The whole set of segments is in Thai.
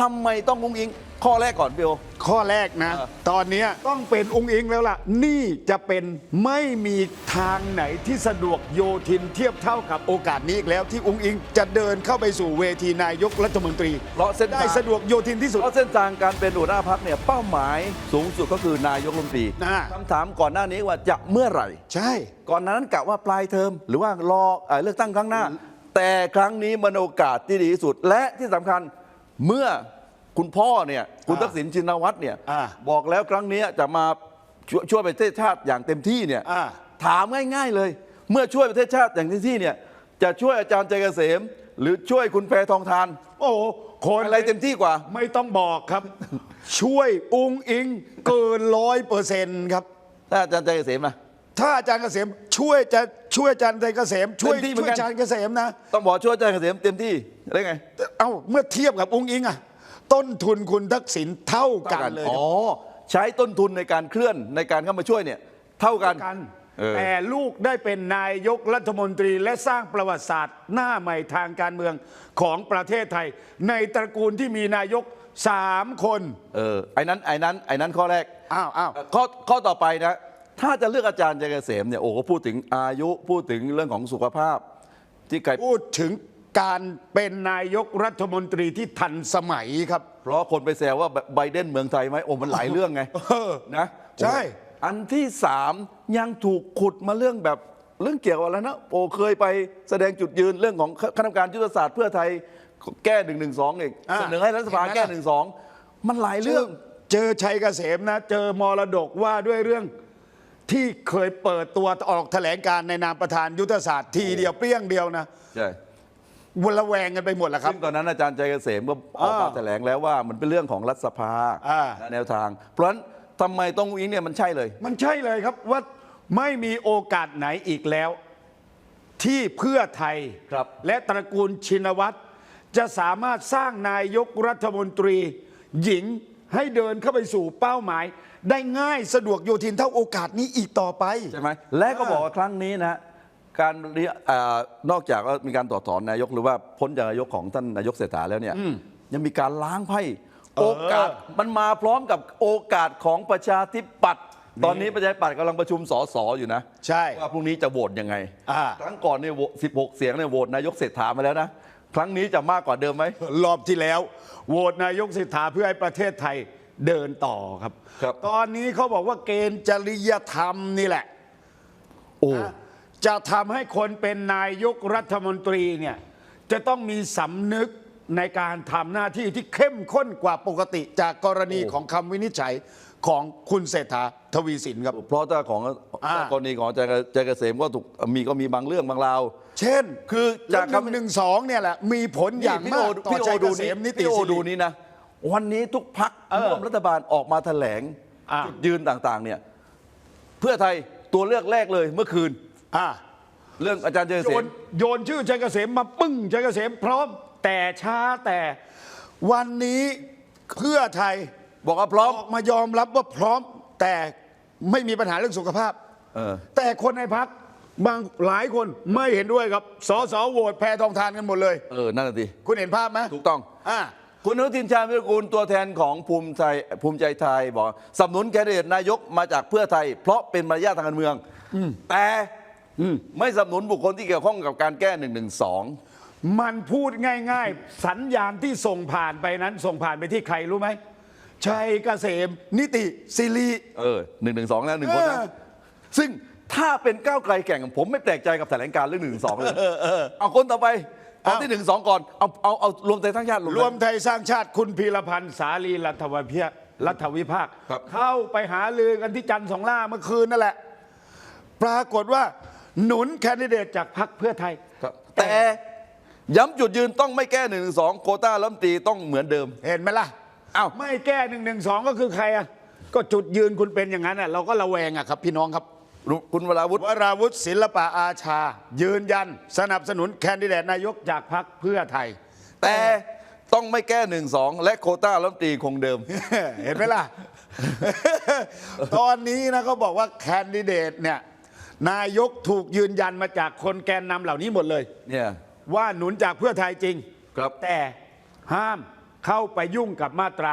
ทำไมต้องอุ้งอิง ข้อแรกก่อนพี่โอ ข้อแรกนะ เออ ตอนเนี้ยต้องเป็นองค์อิงแล้วล่ะ นี่จะเป็นไม่มีทางไหนที่สะดวกโยทินเทียบเท่ากับโอกาสนี้อีกแล้วที่องค์อิงจะเดินเข้าไปสู่เวทีนายกรัฐมนตรีเพราะเส้นได้ทางสะดวกโยทินที่สุด เพราะเส้นทางการเป็นหัวหน้าพักเนี่ยเป้าหมายสูงสุดก็คือนายกรัฐมนตรีอ่า คำถามก่อนหน้านี้ว่าจะเมื่อไหร่ ใช่ ก่อนหนานั้นกะว่าปลายเทอมหรือว่ารอเอ่อเลือกตั้งครั้งหน้า แต่ครั้งนี้มันโอกาสที่ดีที่สุด และที่สำคัญ เมื่อคุณพ่อเนี่ยคุณอ่าทักษิณชินวัตรเนี่ยอ่า บอกแล้วครั้งนี้จะมาช่วยช่วยประเทศชาติอย่างเต็มที่เนี่ย อ่า ถามง่ายๆเลย เมื่อช่วยประเทศชาติอย่างเต็มที่เนี่ย จะช่วยอาจารย์ใจเกษม หรือช่วยคุณแพทองทาน โอ้โหคนอะไรเต็มที่กว่า ไม่ต้องบอกครับ ช่วยองค์อิงเกินร้อยเปอร์เซ็นต์ครับ ถ้าอาจารย์ใจเกษมนะ ถ้าอาจารย์เกษมช่วยจะช่วยอาจารย์ใจเกษมช่วยเต็มที่เหมืช่อวยนกัน อาจารย์เกษมนะ ต้องบอกช่วยอาจารย์เกษมเต็มที่ได้ไงเอ้าเมื่อเทียบกับองค์อิงอะต้นทุนคุณทักษิณเท่ากันเลย อ๋อใช้ต้นทุนในการเคลื่อนในการเข้ามาช่วยเนี่ย เท่ากัน กันเออ แต่ลูกได้เป็นนายกรัฐมนตรีและสร้างประวัติศาสตร์ หน้าใหม่ทางการเมืองของประเทศไทย ในตระกูลที่มีนายกสามคน เออไอ้นั้นไอ้นั้นไอ้นั้นข้อแรกอ้าวอ้าวเอ่อข้อข้อต่อไปนะ ถ้าจะเลือกอาจารย์ใจเกษมเนี่ยโอ้โหพูดถึงอายุพูดถึงเรื่องของสุขภาพ ที่ไกลพูดถึงการเป็นนายกรัฐมนตรีที่ทันสมัยครับ เพราะคนไปแซวว่าไบเดนเมืองไทยไหมโอ้มันหลายเรื่องไงเออนะใช่อันที่สามยังถูกขุดมาเรื่องแบบเรื่องเกี่ยวกับอะไรนะโอ้เคยไปแสดงจุดยืนเรื่องของคณะกรรมการยุทธศาสตร์เพื่อไทยแก้หนึ่งหนึ่งสองเองอ่าเสนอให้รัฐสภาเห็นไหมแก้ล่ะหนึ่งสองมันหลายเรื่อง เจอชัยเกษมนะ เจอมรดกว่าด้วยเรื่อง ที่เคยเปิดตัวออกแถลงการในนามประธานยุทธศาสตร์ทีเดียวเปรี้ยงเดียวนะใช่วนละแวงกันไปหมดแหละครับซึ่งตอนนั้นอาจารย์ใจเกษมก็ออกมาอ่าแถลงแล้วว่ามันเป็นเรื่องของรัฐสภาอ่าและแนวทาง เพราะฉะนั้นทำไมต้องอิงเนี่ยมันใช่เลย มันใช่เลยครับว่าไม่มีโอกาสไหนอีกแล้ว ที่เพื่อไทยครับและตระกูลชินวัตรจะสามารถสร้างนายกรัฐมนตรี หญิง ให้เดินเข้าไปสู่เป้าหมาย ได้ง่ายสะดวกโยทินเท่าโอกาสนี้อีกต่อไป ใช่ไหมและก็บอกว่าครั้งนี้นะฮะการเรียเอ่อนอกจากว่ามีการต่อถอนนายกหรือว่าพ้นจากนายกของท่านนายกเศรษฐาแล้วเนี่ยยังมีการล้างไพ่โอกาสมันมาพร้อมกับโอกาสของประชาธิปัตย์ตอนนี้ประชาธิปัตย์กำลังประชุมสสอยู่นะใช่ว่าพรุ่งนี้จะโหวตยังไงอ่าครั้งก่อนเนี่ยโหวต16เสียงเนี่ยโหวตนายกเศรษฐามาแล้วนะ ครั้งนี้จะมากกว่าเดิมไหม รอบที่แล้ว โหวตนายกเศรษฐาเพื่อให้ประเทศไทยเดินต่อครับ ครับ ตอนนี้เขาบอกว่าเกณฑ์จริยธรรมนี่แหละ โอ้นะจะทำให้คนเป็นนายกรัฐมนตรีเนี่ยจะต้องมีสำนึกในการทำหน้าที่ที่เข้มข้นกว่าปกติจากกรณีของคำวินิจฉัย ของคุณเศรษฐาทวีสินครับ เพราะถ้าของอ่ากรณีของอาจารย์ใจเกษมก็ถูกมีก็มีบางเรื่องบางราว เช่น คือจาจากกคำหนึ่งสองเนี่ยแหละมีผลอย่างพี่มาโอกต่อพี่โอชัยเกดูษนี้มนิติพี่โอสิริดูนี้นะ วันนี้ทุกพักเออร่วมรัฐบาลออกมาแถลงอ่าจุดยืนต่างๆ เนี่ย เพื่อไทยตัวเลือกแรกเลยเมื่อคืน อ่า เรื่องอาจารย์เจโยเสนมโยนชื่อชัยเกษมมาปึ้งชัยเกษมพร้อม แต่ช้าแต่วันนี้เพื่อไทย บอกว่าพร้อม ออกมายอมรับว่าพร้อมแต่ไม่มีปัญหาเรื่องสุขภาพเออ แต่คนในพักบางหลายคนไม่เห็นด้วยครับสสโหวตแพทองทานกันหมดเลย เออนั่นน่ะสิคุณเห็นภาพไหมถูกต้อง อ่า คุณอนุทินชาญวิรกูลตัวแทนของภูมิใจภูมิใจไทยบอกสนับสนุนแคนดิเดตนายกมาจากเพื่อไทย เพราะเป็นมารยาททางการเมืองแต่ไม่สนับสนุนบุคคลที่เกี่ยวข้องกับการแก้หนึ่งหนึ่งสองมันพูดง่าย ๆ สัญญาณที่ส่งผ่านไปนั้น ส่งผ่านไปที่ใครรู้ไหม ชัยเกษม นิติสิริเออหนึ่งหนึ่งสองแล้วหนึ่งคนนะเออซึ่งถ้าเป็นก้าวไกลแข่งผมไม่แปลกใจกับแถลงการเรื่องหนึ่งสองเลยเอาคนต่อไปเอาที่หนึ่งสองก่อนเอาเอาเอารวมไทยทั้งชาติรวมไทยสร้างชาติคุณพีรพันธ์สาลีรัฐวิพากรัฐวิภาคครับเข้าไปหาลือกันที่จันทร์สองล่าเมื่อคืนนั่นแหละ ปรากฏว่าหนุนแคนดิเดตจากพรรคเพื่อไทยครับแต่ย้ำจุดยืนต้องไม่แก้หนึ่งสองโควต้าล้ำตีต้องเหมือนเดิม เห็นไหมล่ะ อ้าวไม่แก้หนึ่งหนึ่งสองก็คือใครอะก็จุดยืนคุณเป็นอย่างนั้นอะเราก็ระแวงอะครับ พี่น้องครับคุณวราวุฒิวราวุฒิศิลปะอาชา ยืนยัน สนับสนุนแคนดิเดตนายกจากพรรคเพื่อไทย แต่ต้องไม่แก้หนึ่งสองและโควต้าล้ำตีคงเดิม เห็นไหมล่ะ ตอนนี้นะเขาบอกว่าแคนดิเดตเนี่ยนายกถูกยืนยันมาจากคนแกนนำเหล่านี้หมดเลย เนี่ยว่าหนุนจากเพื่อไทยจริง ครับแต่ห้าม เข้าไปยุ่งกับมาตรา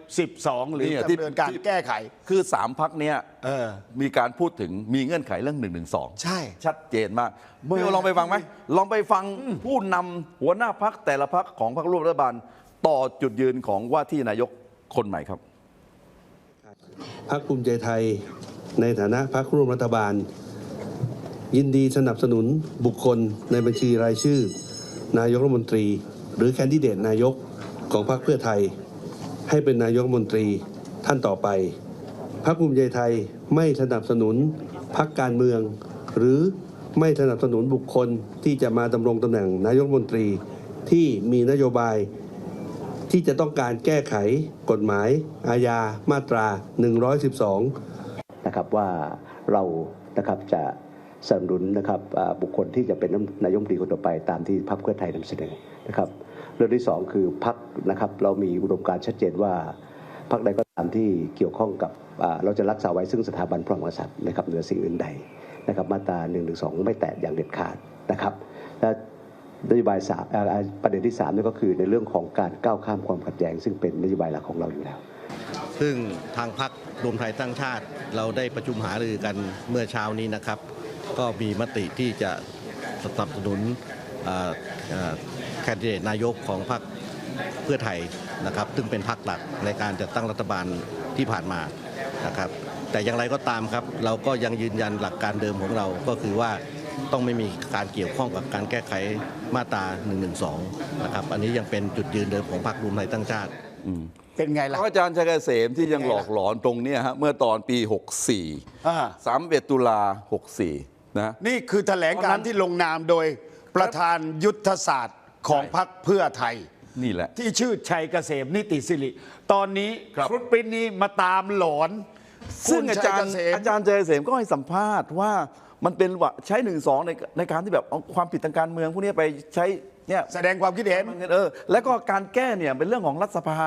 112 หรือเนี่ยที่ดำเนินการที่ แก้ไข คือสามพักเนี้ยเออ มีการพูดถึงมีเงื่อนไขเรื่อง1นึใช่ ชัดเจนมากไม่ลองไปฟังไหมลองไปฟังผู้นำหัวหน้าพักแต่ละพักของพรรคร่วมรัฐบาล ต่อจุดยืนของว่าที่นายกคนใหม่ครับ พรรคภูมิใจไทยในฐานะพรรคร่วมรัฐบาล ยินดีสนับสนุนบุคคลในบัญชีรายชื่อ นายกรัฐมนตรี หรือแคนดิเดตนายก ของพรรคเพื่อไทย ให้เป็นนายกมนตรีท่านต่อไป พรรคภูมิใจไทยไม่สนับสนุนพรรคการเมือง หรือไม่สนับสนุนบุคคลที่จะมาดำรงตำแหน่งนายกมนตรีที่มีนโยบาย ที่จะต้องการแก้ไขกฎหมาย อาญามาตรา 112 นะครับว่าเรานะครับจะสนับสนุนนะครับบุคคลที่จะเป็นนายกมนตรีคนต่อไปตามที่พรรคเพื่อไทยนำเสนอนะครับ รื่องที่สองคือพรรคนะครับ เรามีอุดมการณ์ชัดเจนว่าพรรคใดก็ตามที่เกี่ยวข้องกับเราจะรักษาไว้ซึ่งสถาบันพระมหากษัตริย์นะครับเหนือสิ่งอื่นใดนะครับมาตรา1นึไม่แตะอย่างเด็ดขาดนะครับและนโยบายสามประเด็นที่สามนี่ก็คือในเรื่องของการก้าวข้ามความขัดแย้ง ซึ่งเป็นนโยบายหลักของเราอยู่แล้ว ซึ่งทางพักรวมไทยสร้างชาติ เราได้ประชุมหารือกันเมื่อเช้านี้นะครับ ก็มีมติที่จะสนับสนุนอ่า แคนดิเดตนายกของพรรคเพื่อไทยนะครับ ซึ่งเป็นพรรคหลักในการจัดตั้งรัฐบาลที่ผ่านมานะครับ แต่อย่างไรก็ตามครับ เราก็ยังยืนยันหลักการเดิมของเราก็คือว่าต้องไม่มีการเกี่ยวข้องกับการแก้ไขมาตรา1นึนะครับ อันนี้ยังเป็นจุดยืนเดิมของพรรครวมไทยสร้างชาติเป็นไงล่ะอาจารย์ชัยเกษมที่ยังหลอกหลอนตรงเนี้ยฮะเมื่อตอนปีอ่า64 31 ตุลา 64 นะ นี่คือแถลงการณ์ที่ลงนามโดยประธานยุทธศาสตร์ ของพรรคเพื่อไทย นี่แหละ ที่ชื่อชัยเกษมนิติสิริ ตอนนี้ครับฟรุตปรินท์นี้มาตามหลอนซึ่งคุณอาจารย์ชัยเกษม อาจารย์ชัยเกษมก็ให้สัมภาษณ์ว่ามันเป็นว่าใช้หนึ่งสองในในการที่แบบเอาความผิดทางการเมืองพวกนี้ไปใช้เนี่ยแสดงความคิดเห็น เออแล้วก็การแก้เนี่ยเป็นเรื่องของรัฐสภา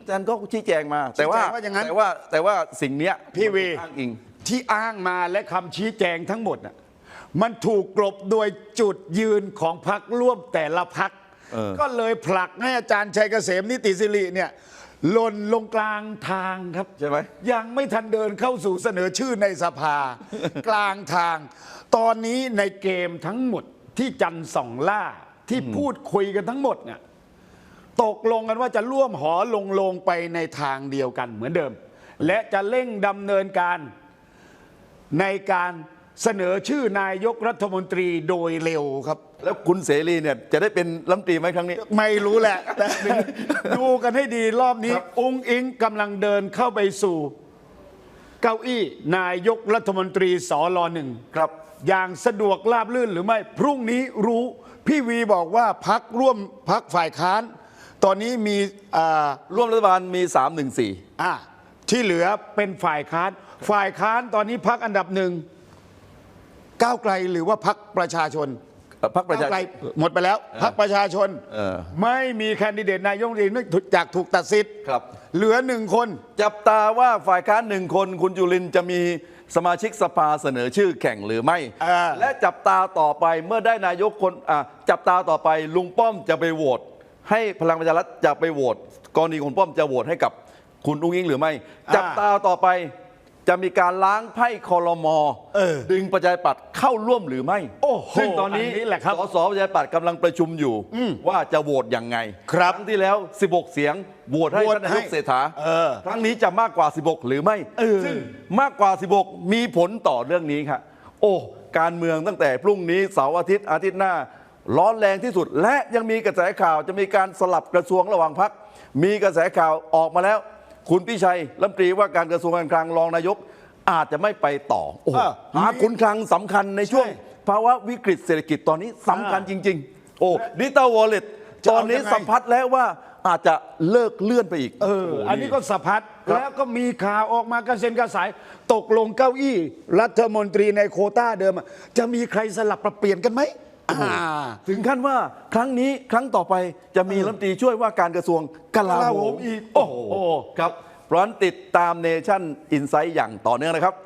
อาจารย์ก็ชี้แจงมา แต่ว่าชี้แจงว่าอย่างนั้น แต่ว่าแต่ว่าสิ่งเนี้ยพี่วีอ้างอิง ที่อ้างมาและคำชี้แจงทั้งหมดน่ะ มันถูกกลบโดยจุดยืนของพรรคร่วมแต่ละพรรคเออ ก็เลยผลักให้อาจารย์ชัยเกษมนิติสิริเนี่ยหล่นลงกลางทางครับ ใช่ไหม ยังไม่ทันเดินเข้าสู่เสนอชื่อในสภา กลางทาง ตอนนี้ในเกมทั้งหมดที่จันทร์สองล่าที่พูดคุยกันทั้งหมดเนี่ยตกลงกันว่าจะร่วมหอลงลงไปในทางเดียวกันเหมือนเดิม และจะเร่งดำเนินการในการ เสนอชื่อนายกรัฐมนตรีโดยเร็วครับ แล้วคุณเสรีเนี่ยจะได้เป็นรัฐมนตรีไหมครั้งนี้ ไม่รู้แหละ แต่ดูกันให้ดีรอบนี้อุ้งอิงกำลังเดินเข้าไปสู่ เก้าอี้นายกรัฐมนตรีสอรอหนึ่งครับ อย่างสะดวกราบลื่นหรือไม่ พรุ่งนี้รู้ พี่วีบอกว่าพักร่วมพักฝ่ายค้าน ตอนนี้มีอ่าร่วมรัฐบาลมี 314อะที่เหลือเป็นฝ่ายค้าน ฝ่ายค้านตอนนี้พักอันดับหนึ่ง ก้าวไกลหรือว่าพักประชาชนพรรคประชาก้าวไกลหมดไปแล้วพักประชาชนเออไม่มีแคนดิเดตนายกรัฐมนตรีเนื่องจากถูกตัดสิทธิ์ครับ เหลือหนึ่งคน จับตาว่าฝ่ายค้านหนึ่งคนคุณจุลินทร์จะมีสมาชิกสภาเสนอชื่อแข่งหรือไม่อ่าและจับตาต่อไปเมื่อได้นายกคนอะจับตาต่อไปลุงป้อมจะไปโหวตให้พลังประชารัฐจะไปโหวตกรณีคุณป้อมจะโหวตให้กับคุณอุ้งอิงหรือไม่ จับตาต่อไป จะมีการล้างไพ่คอรมอเออดึงประชาธิปัตย์เข้าร่วมหรือไม่โอ้โหซึ่งตอนนี้อันนี้แหละครับสสประชาธิปัตย์กำลังประชุมอยู่ว่าจะโหวตยังไงครับงที่แล้ว 16 เสียงโหวตให้โหวตท่านนายกให้เศรษฐาเออครั้งนี้จะมากกว่า 16 หรือไม่เออ ซึ่งมากกว่า 16 มีผลต่อเรื่องนี้ครับโอ้การเมืองตั้งแต่พรุ่งนี้เสาร์อาทิตย์อาทิตย์หน้า ร้อนแรงที่สุด และยังมีกระแสข่าวจะมีการสลับกระทรวงระหว่างพักมีกระแสข่าวออกมาแล้ว คุณพิชัยรัฐมนตรีว่าการกระทรวงการคลังรองนายก อาจจะไม่ไปต่อโอ้โหเออหาขุนคลังสำคัญในช่วง ใช่ภาวะวิกฤตเศรษฐกิจตอนนี้สำคัญจริง ๆ โอ้ดิจิตอลวอลเล็ตจะตเอาอนนี้ยังไง สัมผัสแล้วว่าอาจจะเลิกเลื่อนไปอีกเออ โโห อันนี้ก็สะพัด ครับแล้วก็มีข่าวออกมากระเซ็นกระสาย ตกลงเก้าอี้ รัฐมนตรีในโควต้าเดิมอะจะมีใครสลับปรับเปลี่ยนกันไหมอ่า ถึงขั้นว่าครั้งนี้ครั้งต่อไปจะมีรัฐมนตรีช่วยว่าการกระทรวงกลาโหกลาโหมมอีก โอ้โหโอ้โหครับเพราะฉะนั้นติดตามเนชั่นอินไซต์อย่างต่อเนื่องนะครับ